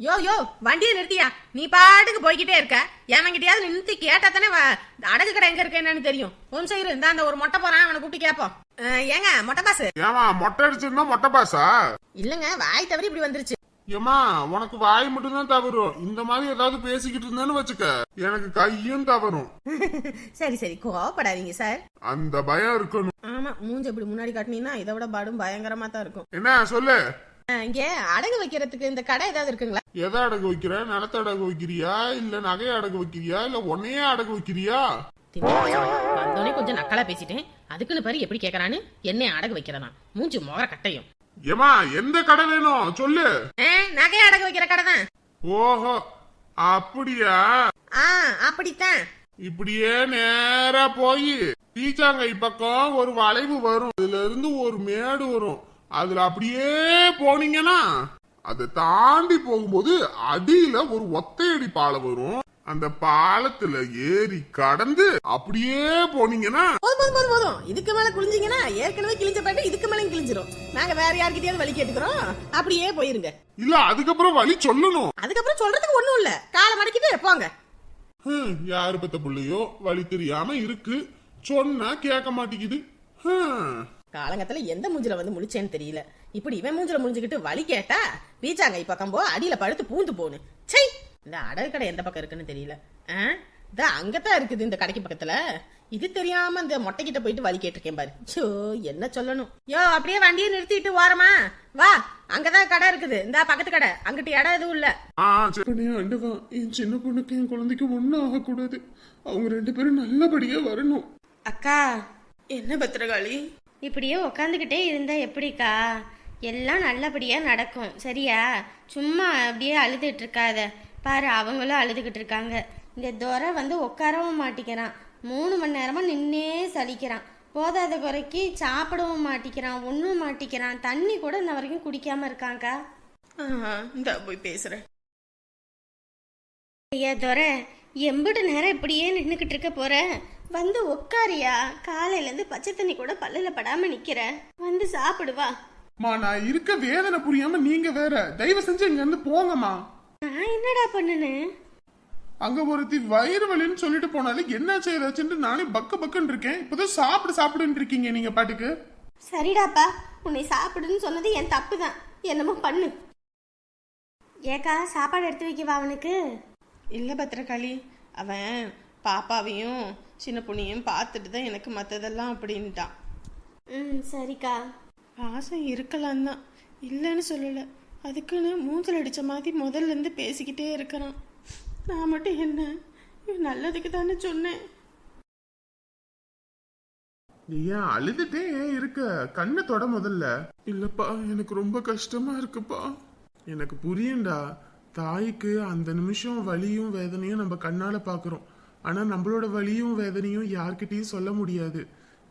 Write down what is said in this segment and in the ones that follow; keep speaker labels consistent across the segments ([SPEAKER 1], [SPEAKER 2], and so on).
[SPEAKER 1] யோ யோ வண்டியை நிறுத்தியா? நீ பாட்டுக்கு போய்கிட்டே இருக்க. எவன்கிட்டயாவது நிறுத்தி கேட்டா தானே வ- அடகு கடை எங்க இருக்கு என்னன்னு தெரியும். உன் சைடு இந்த அந்த ஒரு மொட்டை போறான் அவனை கூப்பிட்டு கேப்போம். அஹ், ஏங்க மொட்டை பாசு?
[SPEAKER 2] ஏமா மொட்டை அடிச்சிருந்தா மொட்டை பாசா?
[SPEAKER 1] இல்லங்க வாய் தவறி இப்படி வந்துருச்சு.
[SPEAKER 2] ஏமா உனக்கு வாய் மட்டும்தான் தவறும். இந்த மாதிரி ஏதாவது பேசிக்கிட்டு இருந்தேன்னு வச்சுக்க. எனக்கு கையும் தவறும்.
[SPEAKER 1] சரி சரி கோவப்படாதீங்க சார்.
[SPEAKER 2] அந்த பயம் இருக்கணும்.
[SPEAKER 1] ஆமா மூஞ்சி இப்படி முன்னாடி காட்டினீங்கன்னா இதை விட பாடும் பயங்கரமா தான் இருக்கும்.
[SPEAKER 2] என்ன சொல்லு.
[SPEAKER 1] இங்க அடகு வைக்கிறதுக்கு இந்த கடை ஏதாவது இருக்குங்களா?
[SPEAKER 2] எதை அடகு வைக்கிற? நிலத்தை அடகு வைக்கிறியா? இல்ல நகையை அடகு வைக்கிறியா? இல்ல உன்னையே அடகு வைக்கிறியா?
[SPEAKER 1] வந்தோடனே கொஞ்சம் நக்கலா பேசிட்டேன். அதுக்குன்னு பாரு எப்படி கேக்குறான்னு. என்ன அடகு வைக்கிறதா மூஞ்சி முகர கட்டையும்.
[SPEAKER 2] ஏமா எந்த கடை வேணும்? சொல்லு.
[SPEAKER 1] நகை அடகு வைக்கிற கடை தான்.
[SPEAKER 2] ஓஹோ அப்படியா?
[SPEAKER 1] ஆ அப்படித்தான்.
[SPEAKER 2] இப்படியே நேரா போய் பீச்சாங்கை பக்கம் ஒரு வளைவு வரும். அதுல இருந்து ஒரு மேடு வரும். அதுல அப்படியே போனீங்கன்னா அதை தாண்டி போகும்போது அடியில ஒரு ஒத்தையடி பாலம் வரும். அந்த பாலத்துல ஏறி கடந்து அப்படியே போனீங்கன்னா
[SPEAKER 1] போதும் போதும் போதும் போதும். இதுக்கு மேல குளிஞ்சீங்கன்னா ஏற்கனவே கிழிஞ்ச பாட்டு இதுக்கு மேல கிழிஞ்சிரும். நாங்க வேற யார்கிட்டயாவது வழி கேட்டுக்கிறோம். அப்படியே போயிருங்க.
[SPEAKER 2] இல்ல அதுக்கப்புறம் வழி சொல்லணும்.
[SPEAKER 1] அதுக்கப்புறம் சொல்றதுக்கு ஒண்ணும் இல்ல. காலை மடக்கிட்டு போங்க.
[SPEAKER 2] யாரு பத்த பிள்ளையோ வழி தெரியாம இருக்கு. சொன்னா கேட்க மாட்டேங்குது.
[SPEAKER 1] காலங்கத்துல எந்த மூஞ்சில வந்து முழிச்சேன்னு தெரியல. இப்படி இவன் மூஞ்சில முழிஞ்சுக்கிட்டு வழி கேட்டா பீச்சாங்க பக்கம் போ அடியில படுத்து பூந்து போன்னு. சை இந்த அடகு கடை எந்த பக்கம் இருக்குன்னு தெரியல. ஆ? இந்த அங்கதான் இருக்குது இந்த கடைக்கு பக்கத்துல. இது தெரியாம இந்த மொட்டைக்கிட்ட போயிட்டு வழி கேட்டிருக்கேன் பாரு. சோ என்ன சொல்லணும். யோ அப்படியே வண்டியை நிறுத்திட்டு ஓரமா. வா அங்கதான் கடை இருக்குது. இந்த பக்கத்து கடை. அங்கிட்டு இடம் எதுவும் இல்ல.
[SPEAKER 2] ஆ சரி. ஆண்டவா என் சின்ன பொண்ணுக்கு என் குழந்தைக்கு ஒன்றும் ஆகக்கூடாது. அவங்க ரெண்டு பேரும் நல்லபடியா வரணும்.
[SPEAKER 3] அக்கா
[SPEAKER 1] என்ன பத்திரகாளி?
[SPEAKER 3] இப்படியே உக்காந்துக்கிட்டே இருந்தா எப்படிக்கா? எல்லாம் நல்லபடியா நடக்கும். சரியா? சும்மா அப்படியே அழுதுட்டு இருக்காத. பாரு அவங்களும் அழுதுகிட்டு இருக்காங்க. இந்த துரை வந்து உட்காரவும் மாட்டிக்கிறான். மூணு மணி நேரமா நின்னே சலிக்கிறான். போதாத குறைக்கு சாப்பிடவும் மாட்டிக்கிறான் ஒன்றும் மாட்டிக்கிறான். தண்ணி கூட இன்ன வரைக்கும் குடிக்காம இருக்காங்க்கா
[SPEAKER 1] இந்த போய் பேசுறேன்.
[SPEAKER 3] ஐயா துரை எம்பிட்டு நேரம் இப்படியே நின்றுக்கிட்டு இருக்க போற? வந்து உட்காரியா காலையிலேருந்து பச்சை தண்ணி கூட பல்லில் படாம நிக்கிற. வந்து சாப்பிடுவா
[SPEAKER 2] மா நான் இருக்க வேதனை புரியாம நீங்க வேற. தயவு செஞ்சு இங்க இருந்து போங்கம்மா.
[SPEAKER 3] நான் என்னடா பண்ணுனேன்
[SPEAKER 2] அங்க ஒருத்தி வயிறு வலின்னு சொல்லிட்டு போனாலே என்ன செய்யறாச்சுன்னு நானே பக்க பக்குன்னு இருக்கேன். இப்பதான் சாப்பிடு சாப்பிடுன்னு இருக்கீங்க நீங்க பாட்டுக்கு.
[SPEAKER 3] சரிடாப்பா உன்னை சாப்பிடுன்னு சொன்னது என் தப்பு தான் என்னமோ பண்ணு. ஏக்கா சாப்பாடு எடுத்து வைக்கவா அவனுக்கு?
[SPEAKER 1] இல்ல பத்திரகாளி. அவன் பாப்பாவையும் சின்ன பொண்ணையும் பார்த்துட்டு தான் எனக்கு மற்றதெல்லாம் அப்படின்ட்டான்.
[SPEAKER 3] ம் சரிக்கா.
[SPEAKER 1] பாசம் இருக்கலாம் தான். இல்லைன்னு சொல்லலை. அதுக்குன்னு மூஞ்சல் அடித்த மாதிரி முதல்ல இருந்து பேசிக்கிட்டே இருக்கிறான். நான் மட்டும் என்ன? இவன் நல்லதுக்கு தானே சொன்னேன்.
[SPEAKER 2] நீ ஏன் அழுதுட்டே ஏன் இருக்க? கண்ணை தொட முதல்ல. இல்லப்பா எனக்கு ரொம்ப கஷ்டமா இருக்குப்பா. எனக்கு புரியும்டா. தாய்க்கு அந்த நிமிஷம் வலியும் வேதனையும் நம்ம கண்ணால பாக்குறோம். ஆனா நம்மளோட வலியும் வேதனையும் யார்கிட்டயும் சொல்ல முடியாது.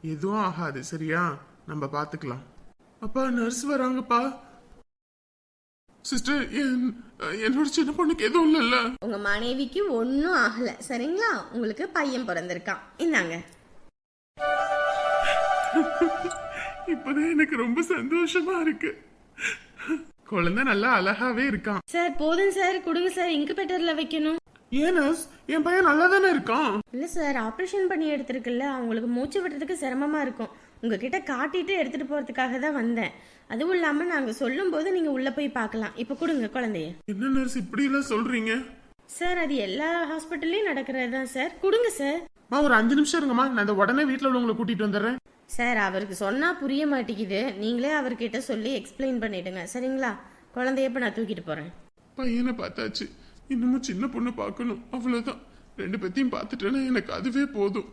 [SPEAKER 2] எதுவும் ஆகாது சரியா? நம்ம பாத்துக்கலாம். அப்பா நர்ஸ் வராங்கப்பா. சிஸ்டர் என் என்னோட சின்ன பொண்ணுக்கு எதுவும் இல்லைல்ல.
[SPEAKER 3] உங்க மனைவிக்கு ஒன்றும் ஆகல சரிங்களா? உங்களுக்கு பையன் பிறந்திருக்கான். இந்தாங்க.
[SPEAKER 2] இப்பதான் எனக்கு ரொம்ப சந்தோஷமா இருக்கு. குழந்தை நல்லா அழகாவே இருக்கான்.
[SPEAKER 3] சார் போதும் சார். கொடுங்க சார். இன்குபேட்டர்ல வைக்கணும்.
[SPEAKER 2] ஏன் நர்ஸ்? என் பையன் நல்லா தானே இருக்கான்?
[SPEAKER 3] இல்லை சார் ஆப்ரேஷன் பண்ணி எடுத்திருக்குல்ல அவங்களுக்கு மூச்சு விடுறதுக்கு சிரமமா இருக்கும். உங்ககிட்ட காட்டிட்டு எடுத்துட்டு போறதுக்காக தான் வந்தேன். அதுவும் இல்லாம நாங்க சொல்லும்போது நீங்க உள்ள போய் பார்க்கலாம். இப்போ கொடுங்க குழந்தைய.
[SPEAKER 2] என்ன நர்ஸ் இப்படி எல்லாம் சொல்றீங்க?
[SPEAKER 3] சார் அது எல்லா ஹாஸ்பிட்டல்லையும் நடக்கிறது தான் சார். கொடுங்க சார்.
[SPEAKER 2] மா ஒரு அஞ்சு நிமிஷம் இருங்கம்மா. நான் இந்த உடனே வீட்ல உள்ளவங்களை கூட்டிட்டு வந்துடுறேன்.
[SPEAKER 3] சார் அவருக்கு சொன்னா புரிய மாட்டேங்குது. நீங்களே அவர்கிட்ட சொல்லி எக்ஸ்பிளைன் பண்ணிடுங்க. சரிங்களா? குழந்தைய இப்ப நான் தூக்கிட்டு போறேன்.
[SPEAKER 2] பையனை பார்த்தாச்சு. இன்னமும் சின்ன பொண்ணு பார்க்கணும். அவ்வளவுதான். ரெண்டு பேத்தையும் பார்த்துட்டேன்னா எனக்கு அதுவே போதும்.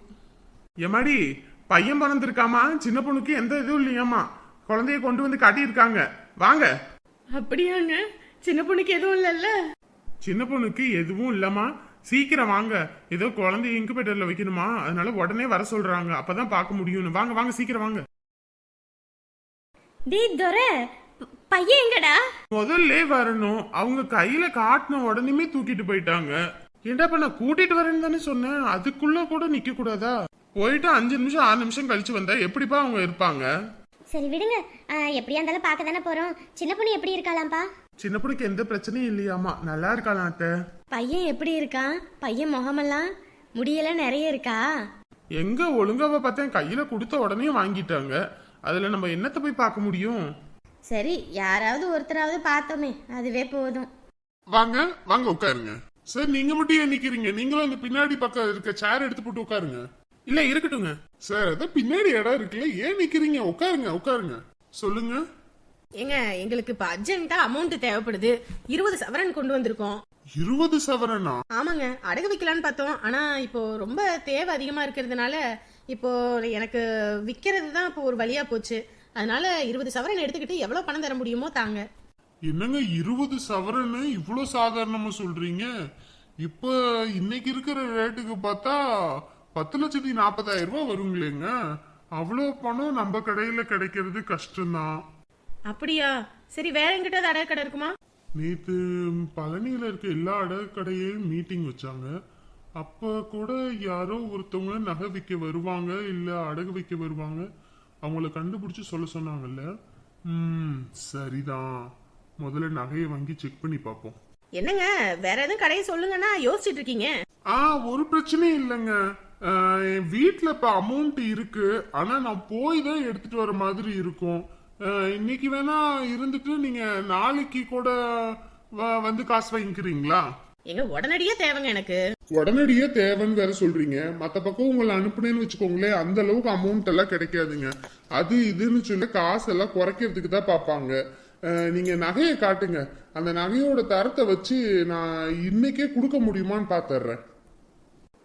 [SPEAKER 2] எமாடி பையன் பிறந்திருக்காமா? சின்ன பொண்ணுக்கு எந்த இதுவும் இல்லையாமா குழந்தைய கொண்டு வந்து காட்டியிருக்காங்க. வாங்க.
[SPEAKER 1] அப்படியாங்க. சின்ன பொண்ணுக்கு எதுவும் இல்லைல்ல?
[SPEAKER 2] சின்ன பொண்ணுக்கு எதுவும் இல்லம்மா. சீக்கிரம் வாங்க. ஏதோ குழந்தைய இன்குபேட்டர்ல வைக்கணுமா? அதனால உடனே வர சொல்றாங்க. அப்பதான் பார்க்க முடியும்னு. வாங்க வாங்க சீக்கிரம் வாங்க.
[SPEAKER 3] டேய் துரை. பையன் எங்கடா?
[SPEAKER 2] முதல்ல வரணும். அவங்க கையில காட்டின உடனேமே தூக்கிட்டு போயிட்டாங்க. ஏன்டா இப்ப நான் கூட்டிட்டு வரேன்னு தானே சொன்னேன்? அதுக்குள்ள கூட நிக்க கூடாதா? போயிட்டு அஞ்சு நிமிஷம் ஆறு நிமிஷம் கழிச்சு வந்தா எப்படிப்பா அவங்க இருப்பாங்க?
[SPEAKER 4] சரி விடுங்க. எப்படியா இருந்தாலும் பார்க்க தானே போறோம். சின்ன பொண்ணு எப்படி இருக்காளாம்ப்பா?
[SPEAKER 2] சின்ன பொண்ணுக்கு எந்த பிரச்சனையும் இல்லையாமா நல்லா இருக்கலாம் அத்தை?
[SPEAKER 3] பையன் எப்படி இருக்கான் பையன் முகமெல்லாம் முடியெல்லாம் நிறைய இருக்கா?
[SPEAKER 2] எங்க ஒழுங்காவ பார்த்தேன். கையில கொடுத்த உடனே வாங்கிட்டாங்க. அதுல நம்ம என்னத்தை போய் பார்க்க முடியும்?
[SPEAKER 3] சரி யாராவது ஒருத்தராவது பார்த்தோமே அதுவே போதும்.
[SPEAKER 2] வாங்க வாங்க உட்காருங்க. சார் நீங்க மட்டும் ஏன் நிக்கிறீங்க? நீங்களும் அந்த பின்னாடி பக்கம் இருக்க சேர் எடுத்து போட்டு உட்காருங்க. இல்ல இருக்கட்டுங்க சார் அதான் பின்னாடி இடம் இருக்குல்ல ஏன் நிக்கிறீங்க? உட்காருங்க உட்காருங்க. சொல்லுங்க.
[SPEAKER 1] ஏங்க எங்களுக்கு இப்போ அர்ஜென்ட்டா அமௌண்ட் தேவைப்படுது. இருபது சவரன் கொண்டு வந்திருக்கோம்.
[SPEAKER 2] இருபது சவரனா?
[SPEAKER 1] ஆமாங்க அடகு வைக்கலான்னு பார்த்தோம். ஆனா இப்போ ரொம்ப தேவை அதிகமா இருக்கிறதுனால இப்போ எனக்கு விற்கிறது தான் இப்போ ஒரு வழியா போச்சு. அதனால இருபது சவரன் எடுத்துக்கிட்டு எவ்வளவு பணம் தர முடியுமோ தாங்க.
[SPEAKER 2] என்னங்க இருபது சவரன்னு இவ்வளோ சாதாரணமா சொல்றீங்க? இப்ப இன்னைக்கு இருக்கிற ரேட்டுக்கு பார்த்தா பத்து லட்சத்தி நாற்பதாயிரம் ரூபாய் வருங்களேங்க. அவ்வளோ பணம் நம்ம கடையில கிடைக்கிறது கஷ்டம்தான்.
[SPEAKER 1] அப்படியா? சரி வேற எங்கிட்ட அடகு கடை இருக்குமா?
[SPEAKER 2] நேத்து பழனியில இருக்க எல்லா அடகு கடையும் மீட்டிங் வச்சாங்க. அப்ப கூட யாரோ ஒருத்தவங்க நகை விற்க வருவாங்க இல்ல அடகு வைக்க வருவாங்க. அவங்கள கண்டுபிடிச்சு சொல்ல சொன்னாங்கல்ல? ம் சரிதான். முதல்ல நகையை வாங்கி செக் பண்ணி பார்ப்போம்.
[SPEAKER 1] என்னங்க வேற எதுவும் கடையை சொல்லுங்கன்னா யோசிச்சுட்டு இருக்கீங்க.
[SPEAKER 2] ஆ ஒரு பிரச்சனையும் இல்லைங்க. என் வீட்டில் இப்போ அமௌண்ட் இருக்கு. ஆனா நான் போய் தான் எடுத்துட்டு வர மாதிரி இருக்கும். இன்னைக்கு வேணா இருந்துட்டு நீங்க நாளைக்கு கூட வந்து காசு வாங்கிக்கிறீங்களா?
[SPEAKER 1] எங்க உடனடியே தேவைங்க எனக்கு.
[SPEAKER 2] உடனடியே தேவைன்னு வேற சொல்றீங்க. மத்த பக்கம் உங்களை அனுப்புனேன்னு வச்சுக்கோங்களேன் அந்த அளவுக்கு அமௌண்ட் எல்லாம் கிடைக்காதுங்க. அது இதுன்னு சொல்லி காசெல்லாம் குறைக்கிறதுக்கு தான் பார்ப்பாங்க. நீங்க நகையை காட்டுங்க. அந்த நகையோட தரத்தை வச்சு நான் இன்னைக்கே கொடுக்க முடியுமான்னு பாத்துறேன்.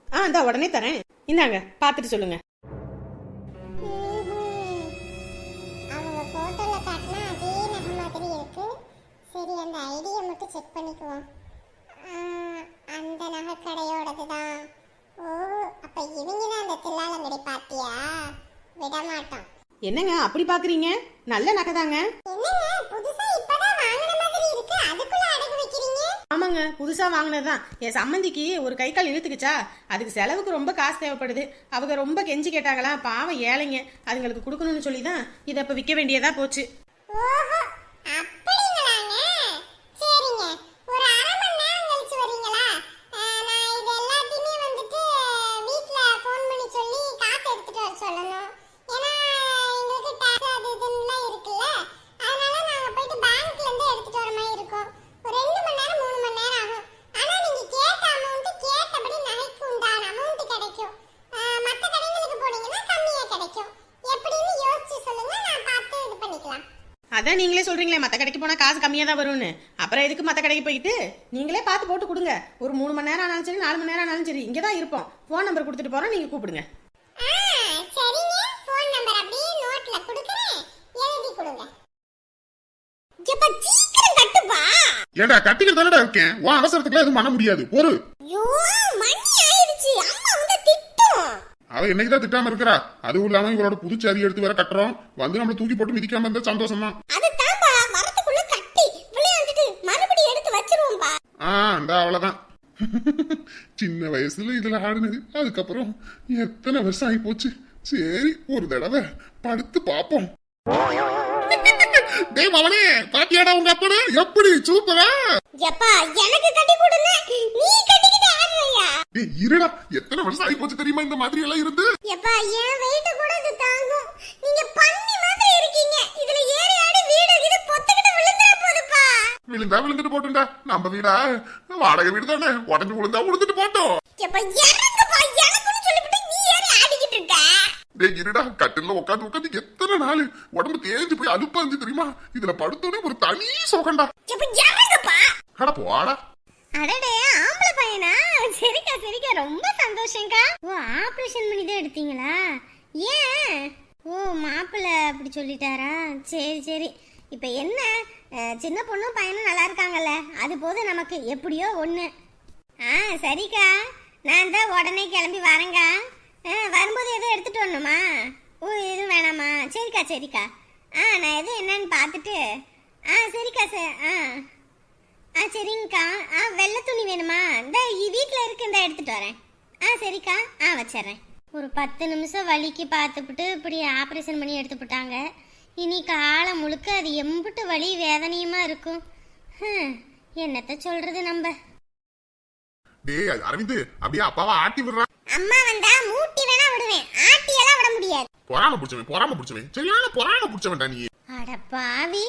[SPEAKER 1] ஆ இந்தா உடனே தரேன். இந்தாங்க பார்த்துட்டு சொல்லுங்க.
[SPEAKER 4] அவங்க போட்டோல காட்டினா அதே நகை மாதிரி இருக்கு. சரி அந்த ஐடியை மட்டும் செக் பண்ணிக்குவோம். அந்த நகை கடையோடது தான் ஓ அப்ப இவங்க தான் அந்த தில்லாலங்கடி பாத்தியா விட மாட்டோம்
[SPEAKER 1] என்னங்க அப்படி பாக்குறீங்க நல்ல நகை தாங்க
[SPEAKER 4] என்னங்க புதுசா இப்பதான் வாங்கின மாதிரி இருக்கு. அதுக்குள்ள அடகு வைக்கிறீங்க?
[SPEAKER 1] ஆமாங்க புதுசா வாங்கினதுதான். என் சம்மந்திக்கு ஒரு கை கால் இழுத்துக்குச்சா? அதுக்கு செலவுக்கு ரொம்ப காசு தேவைப்படுது. அவங்க ரொம்ப கெஞ்சி கேட்டாங்களா? பாவம் ஏழைங்க. அதுங்களுக்கு கொடுக்கணும்னு சொல்லி தான் இதை இப்ப விற்க வேண்டியதா போச்சு.
[SPEAKER 4] ஓஹோ அப்படிங்களாங்க சரிங்க ஒரு அரை மணி நேரம் கழிச்சு வரீங்களா அஹ், நான் இது எல்லாத்தையுமே வந்துட்டு வீட்ல ஃபோன் பண்ணி சொல்லி காசு எடுத்துட்டு வர சொல்லணும் ஏன்னா எங்களுக்கு டேக்ஸ் அது இதுன்னுலாம் இருக்குல்ல அதனால நாங்க போயிட்டு பேங்க்ல இருந்து எடுத்துட்டு வர மாதிரி இருக்கும் ஒரு ரெண்டு மணி நேரம் மூணு மணி நேரம் ஆகும் ஆனா நீங்க கேட்ட அமௌண்ட் கேட்டபடி நகைக்கு உண்டான அமௌண்ட் கிடைக்கும் அஹ், மத்த கடைங்களுக்கு போனீங்கன்னா கம்மியா கிடைக்கும் எப்படின்னு யோசிச்சு சொல்லுங்க நான் பார்த்து இது பண்ணிக்கலாம்
[SPEAKER 1] அதான் நீங்களே சொல்றீங்களே மத்த கடைக்கு போனா காசு கம்மியா தான் வரும்னு. அப்புறம் எதுக்கு மத்த கடைக்கு போயிட்டு? நீங்களே பார்த்து போட்டு கொடுங்க. ஒரு மூணு மணி நேரம் ஆனாலும் சரி நாலு மணி நேரம் ஆனாலும் சரி இங்கே தான் இருப்போம். ஃபோன் நம்பர் கொடுத்துட்டு போறோம் நீங்க கூப்பிடுங்க.
[SPEAKER 4] ஆ, சரிங்க. ஃபோன் நம்பர் அப்படியே நோட்ல கொடுக்கறேன். எழுதி கொடுங்க. எப்ப சீக்கிரம் கட்டுப்பா.
[SPEAKER 2] ஏடா கட்டிக்கிட்டு தானடா இருக்கேன். உன் அவசரத்துக்குலாம் எதுவும் பண்ண முடியாது. ஒரு அவ என்னைக்குதான் திட்டாம இருக்கிறா? அதுவும் இல்லாம இவளோட புதுச்சாரி எடுத்து வேற கட்டுறோம். வந்து நம்மள தூக்கி போட்டு மிதிக்காம இருந்தா சந்தோஷம் தான்
[SPEAKER 4] கட்டி
[SPEAKER 2] ஆ இந்த அவ்வளவுதான். சின்ன வயசுல இதுல ஆடுனது. அதுக்கப்புறம் எத்தனை வருஷம் ஆகி போச்சு சரி ஒரு தடவை படுத்து பாப்போம். டேய் மவனே பாத்தியாடா உங்க அப்பனு? எப்படி சூப்பரா?
[SPEAKER 4] எப்பா எனக்கு கட்டி கொடுங்க நீ
[SPEAKER 2] டேய் இருடா. எத்தனை வருஷம் ஆகி போச்சு தெரியுமா இந்த மாதிரி எல்லாம் இருந்து?
[SPEAKER 4] எப்பா என் வெயிட் கூட இது தாங்கும். நீங்க பண்ணி மாதிரி இருக்கீங்க. இதுல ஏறி ஆடி வீடு இது பொத்துக்கிட்டு விழுந்துற போதுப்பா.
[SPEAKER 2] விழுந்தா விழுந்துட்டு போட்டுண்டா. நம்ம வீடா? வாடகை வீடு தானே. உடஞ்சு விழுந்தா விழுந்துட்டு போட்டோம்.
[SPEAKER 4] எப்ப இறங்குப்பா. எனக்குன்னு சொல்லிவிட்டு நீ ஏறி ஆடிக்கிட்டு இருக்க.
[SPEAKER 2] டேய் இருடா. கட்டில உட்காந்து உட்காந்து எத்தனை நாள்? உடம்பு தேஞ்சு போய் அலுப்பா இருந்துச்சு தெரியுமா? இதுல படுத்தோடனே ஒரு தனி சோகண்டா
[SPEAKER 4] எப்ப இறங்குப்பா.
[SPEAKER 2] அட போடா.
[SPEAKER 4] அடடே. சரிக்கா ரொம்ப சந்தோஷம்க்கா. ஓ ஆபரேஷன் பண்ணி தான் எடுத்தீங்களா? ஏன்? ஓ மாப்பிள்ள அப்படி சொல்லிட்டாரா? சரி சரி. இப்போ என்ன? சின்ன பொண்ணும் பையனும் நல்லா இருக்காங்கல்ல. அது போதும் நமக்கு. எப்படியோ ஒன்று ஆ சரிக்கா. நான் தான் உடனே கிளம்பி வரேங்க்கா ஆ வரும்போது எதுவும் எடுத்துட்டு வரணுமா? ஓ எதுவும் வேணாமா? சரிக்கா சரிக்கா. ஆ நான் எதுவும் என்னன்னு பார்த்துட்டு ஆ சரிக்கா சார் ஆ. ஆ சரிங்கக்கா. ஆ வெள்ளை துணி வேணுமா? இந்த வீட்டில் இருக்கு இந்த எடுத்துட்டு வரேன். ஆ சரிக்கா. ஆ வச்சிடுறேன். ஒரு பத்து நிமிஷம் வலிக்கு பார்த்துப்புட்டு இப்படி ஆப்ரேஷன் பண்ணி எடுத்து போட்டாங்க இனி காலம் முழுக்க அது எம்புட்டு வலி வேதனையுமா இருக்கும்? என்னத்த சொல்றது நம்ம?
[SPEAKER 2] டேய் அரவிந்த் அப்படியே அப்பாவை ஆட்டி விடுறான்
[SPEAKER 4] அம்மா வந்தா மூட்டி வேணா விடுவேன். ஆட்டி எல்லாம் விட முடியாது.
[SPEAKER 2] பொறாம பிடிச்சவன் பொறாம பிடிச்சவன். சரியான பொறாம பிடிச்சவன்டா நீ.
[SPEAKER 4] அட பாவி.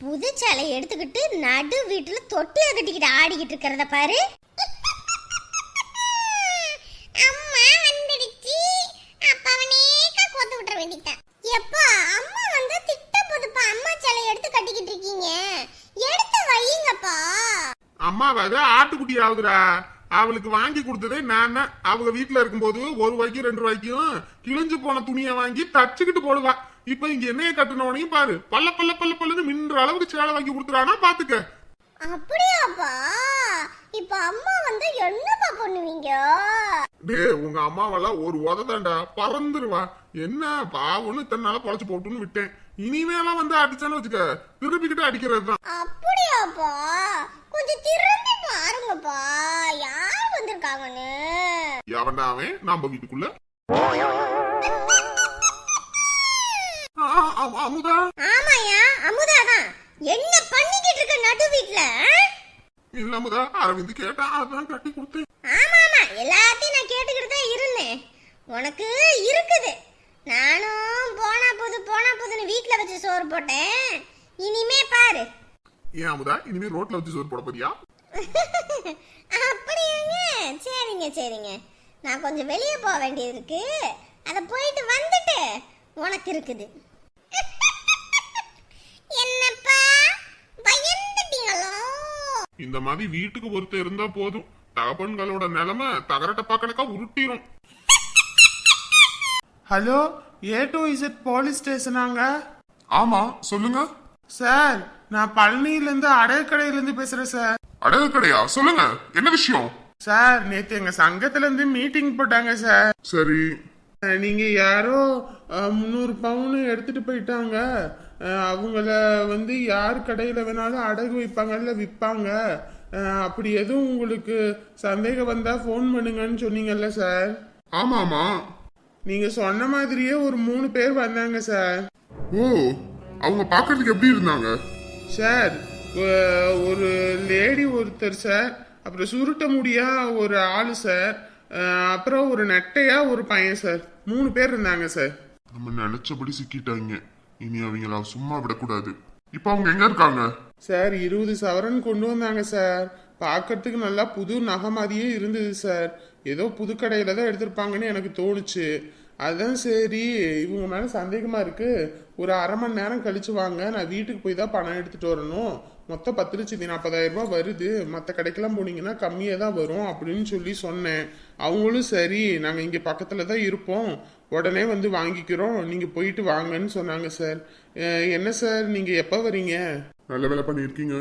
[SPEAKER 4] புது சேலையை எடுத்துக்கிட்டு நடு வீட்டுல தொட்டில கட்டிக்கிட்டு ஆடிக்கிட்டு இருக்கிறத பாரு. அம்மா வந்துடுச்சு. அப்பவனேக்க கோத்து விட்டுற வேண்டியதான் எப்பா அம்மா வந்து திட்ட போதுப்பா அம்மா சேலை எடுத்து கட்டிக்கிட்டு இருக்கீங்க. எடுத்து வையுங்கப்பா.
[SPEAKER 2] அம்மாவை ஆட்டுக்குட்டி ஆகுதுடா. அவளுக்கு வாங்கி கொடுத்ததே நான் தான் அவங்க வீட்டுல இருக்கும்போது ஒரு ரூபாய்க்கும் ரெண்டு ரூபாய்க்கும் கிழிஞ்சு போன துணியை வாங்கி தச்சுக்கிட்டு போடுவா. இப்ப இங்க என்னைய கட்டுனவனையும் பாரு. பல்ல பல்ல பல்ல பல்லுன்னு மின்ற அளவுக்கு சேலை வாங்கி கொடுத்துறானா பாத்துக்க.
[SPEAKER 4] அப்படியாப்பா? இப்ப அம்மா வந்து என்னப்பா பண்ணுவீங்க?
[SPEAKER 2] டே உங்க அம்மாவெல்லாம் ஒரு உததாண்டா பறந்துருவா. என்ன பாவம்னு தன்னால பொழைச்சு போட்டுன்னு விட்டேன். இனிமேலாம் வந்து அடிச்சான்னு வச்சுக்க திருப்பிக்கிட்டு அடிக்கிறது தான்
[SPEAKER 4] அப்படியாப்பா? கொஞ்சம் திரும்பி பாருங்கப்பா. யார் வந்திருக்காங்கன்னு?
[SPEAKER 2] எவன்டா அவன்? நம்ம வீட்டுக்குள்ள. அமுதா?
[SPEAKER 4] ஆமாயா அமுதாதான். என்ன பண்ணிக்கிட்டு இருக்க நடு வீட்ல
[SPEAKER 2] இல்ல அமுதா அரவிந்த் கேட்டா அதான் கட்டி கொடுத்தேன்.
[SPEAKER 4] ஆமா ஆமா. எல்லாத்தையும் நான் கேட்டுக்கிட்டு தான் இருந்தேன். உனக்கு இருக்குது. நானும் போனா போது போனா போதுன்னு வீட்ல வச்சு சோறு போட்டேன். இனிமே பாரு.
[SPEAKER 2] ஏன் அமுதா? இனிமே ரோட்ல வச்சு சோறு போட போறியா?
[SPEAKER 4] அப்படியாங்க. சரிங்க சரிங்க. நான் கொஞ்சம் வெளியே போக வேண்டியது இருக்கு. அதை போயிட்டு வந்துட்டு உனக்கு இருக்குது. என்னப்பா? பயந்துட்டீங்களோ?
[SPEAKER 2] இந்த மாதிரி வீட்டுக்கு ஒருத்தர் இருந்தா போதும். தகப்பன்களோட நிலைமை தகரட்ட பாக்கணக்கா உருட்டிரும்.
[SPEAKER 5] Hello A to Z police ஸ்டேஷனாங்க?
[SPEAKER 2] ஆமா சொல்லுங்க.
[SPEAKER 5] சார் நான் பழனியிலேருந்து அடையக்கடையிலேருந்து பேசுகிறேன் சார்.
[SPEAKER 2] அடகு கடையா சொல்லுங்க என்ன விஷயம்?
[SPEAKER 5] சார் நேற்று எங்கள் சங்கத்துலேருந்து மீட்டிங் போட்டாங்க சார்.
[SPEAKER 2] சரி.
[SPEAKER 5] நீங்க யாரோ அஹ், முந்நூறு பவுன் எடுத்துட்டு போயிட்டாங்க. அவங்கள வந்து யார் கடையில வேணாலும் அடகு வைப்பாங்கல்ல விற்பாங்க அப்படி எதுவும் உங்களுக்கு சந்தேகம் வந்தா ஃபோன் பண்ணுங்கன்னு சொன்னீங்கல்ல சார்
[SPEAKER 2] ஆமா ஆமா
[SPEAKER 5] நீங்க சொன்ன மாதிரியே ஒரு மூணு பேர் வந்தாங்க சார்
[SPEAKER 2] ஓ அவங்க பாக்குறதுக்கு எப்படி இருந்தாங்க?
[SPEAKER 5] சார் ஒரு லேடி ஒருத்தர் சார் அப்புறம் சுருட்ட முடியா ஒரு ஆளு சார் அப்புறம் ஒரு நெட்டையா ஒரு பையன் சார் மூணு பேர் இருந்தாங்க சார்
[SPEAKER 2] நம்ம நினைச்சபடி சிக்கிட்டாங்க. இனி அவங்கள சும்மா விடக்கூடாது. இப்ப அவங்க எங்க இருக்காங்க?
[SPEAKER 5] சார் இருபது சவரன் கொண்டு வந்தாங்க சார். பார்க்கறதுக்கு நல்லா புது நகை மாதிரியே இருந்தது சார். ஏதோ புது கடையில தான் எடுத்திருப்பாங்கன்னு எனக்கு தோணுச்சு. அதுதான் சரி இவங்க மேலே சந்தேகமாக இருக்குது ஒரு அரை மணி நேரம் கழிச்சு வாங்க நான் வீட்டுக்கு போய் தான் பணம் எடுத்துகிட்டு வரணும். மொத்தம் பத்து லட்சத்தி நாற்பதாயிரம் ரூபாய் வருது. மற்ற கடைக்கெல்லாம் போனீங்கன்னா கம்மியாக தான் வரும் அப்படின்னு சொல்லி சொன்னேன். அவங்களும் சரி நாங்கள் இங்கே பக்கத்தில் தான் இருப்போம். உடனே வந்து வாங்கிக்கிறோம். நீங்கள் போயிட்டு வாங்கன்னு சொன்னாங்க சார். என்ன சார் நீங்கள் எப்போ வரீங்க?
[SPEAKER 2] நல்ல வேலை பண்ணியிருக்கீங்க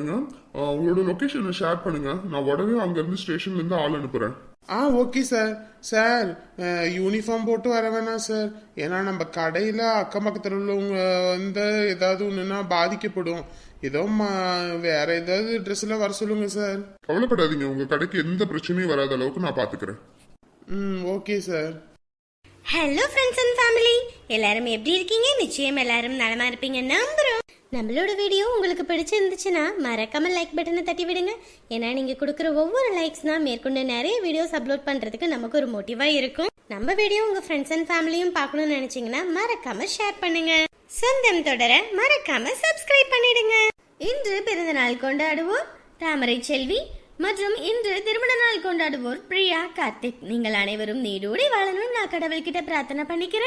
[SPEAKER 2] ஆஹ் உங்களோட லொகேஷனை ஷேர் பண்ணுங்கள் நான் உடனே அங்கேருந்து ஸ்டேஷன்லேருந்து ஆள் அனுப்புகிறேன்
[SPEAKER 5] ஆ ஓகே சார் சார் யூனிஃபார்ம் போட்டு வர வேணாம் சார் ஏன்னா நம்ம கடையில் அக்கம் பக்கத்தில் உள்ளவங்க வந்து ஏதாவது ஒன்றுனா பாதிக்கப்படும். ஏதோ ம வேற ஏதாவது ட்ரெஸ்ஸில் வர சொல்லுங்க சார்
[SPEAKER 2] கவலைப்படாதீங்க. உங்க கடைக்கு எந்த பிரச்சனையும் வராத அளவுக்கு நான் பாத்துக்கிறேன்.
[SPEAKER 5] ம் okay sir
[SPEAKER 3] hello friends and family எல்லாரும் எப்படி இருக்கீங்க? நிச்சயம் எல்லாரும் நலமா இருப்பீங்க. நம்புறோம். நம்மளோட வீடியோ உங்களுக்கு பிடிச்சிருந்துச்சுன்னா மறக்காம லைக் பட்டனை தட்டி விடுங்க. ஏன்னா நீங்க கொடுக்குற ஒவ்வொரு லைக்ஸ் தான் மேற்கொண்டு நிறைய வீடியோஸ் அப்லோட் பண்றதுக்கு நமக்கு ஒரு மோட்டிவா இருக்கும். நம்ம வீடியோ உங்க ஃப்ரெண்ட்ஸ் அண்ட் ஃபேமிலியும் பார்க்கணும்னு நினைச்சீங்கன்னா மறக்காம ஷேர் பண்ணுங்க. சொந்தம் தொடர மறக்காம சப்ஸ்கிரைப் பண்ணிடுங்க. இன்று பிறந்த நாள் தாமரை செல்வி மற்றும் இன்று திருமண நாள் கொண்டாடுவோர் பிரியா கார்த்திக். நீங்கள் அனைவரும் நீடோடி வாழணும் நான் கடவுள்கிட்ட பிரார்த்தனை பண்ணிக்கிறேன்.